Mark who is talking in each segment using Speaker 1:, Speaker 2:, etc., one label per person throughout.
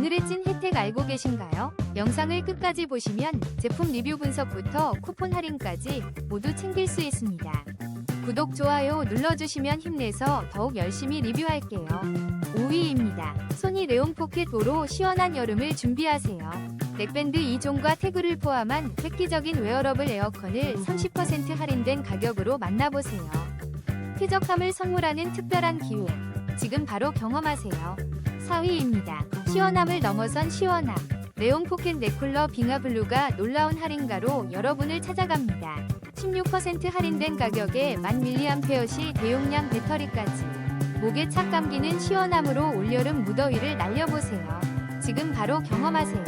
Speaker 1: 오늘의 찐 혜택 알고 계신가요? 영상을 끝까지 보시면 제품 리뷰 분석부터 쿠폰 할인까지 모두 챙길 수 있습니다. 구독, 좋아요 눌러주시면 힘내서 더욱 열심히 리뷰할게요. 5위입니다. 소니 레온 포켓 도로 시원한 여름을 준비하세요. 넥밴드 2종과 태그를 포함한 획기적인 웨어러블 에어컨을 30% 할인된 가격으로 만나보세요. 쾌적함을 선물하는 특별한 기회. 지금 바로 경험하세요. 4위입니다. 시원함을 넘어선 시원함. 레온 포켓 네쿨러 빙하블루가 놀라운 할인가로 여러분을 찾아갑니다. 16% 할인된 가격에 1000mAh 대용량 배터리까지. 목에 착 감기는 시원함으로 올여름 무더위를 날려보세요. 지금 바로 경험하세요.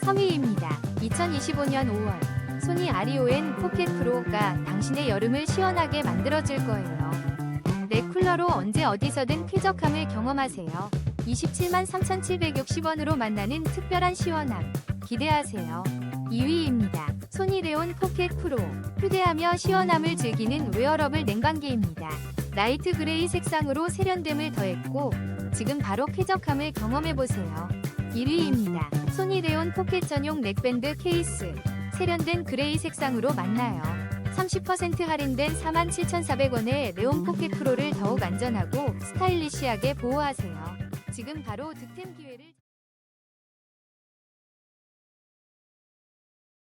Speaker 1: 3위입니다. 2025년 5월 소니 아리오엔 포켓 프로가 당신의 여름을 시원하게 만들어줄 거예요. 내 쿨러로 언제 어디서든 쾌적함을 경험하세요. 27만 3,760원으로 만나는 특별한 시원함. 기대하세요. 2위입니다. 소니레온 포켓 프로. 휴대하며 시원함을 즐기는 웨어러블 냉방기입니다. 라이트 그레이 색상으로 세련됨을 더했고, 지금 바로 쾌적함을 경험해보세요. 1위입니다. 소니레온 포켓 전용 넥밴드 케이스. 세련된 그레이 색상으로 만나요. 30% 할인된 47,400원에 레온 포켓 프로를 더욱 안전하고 스타일리시하게 보호하세요. 지금 바로 득템 기회를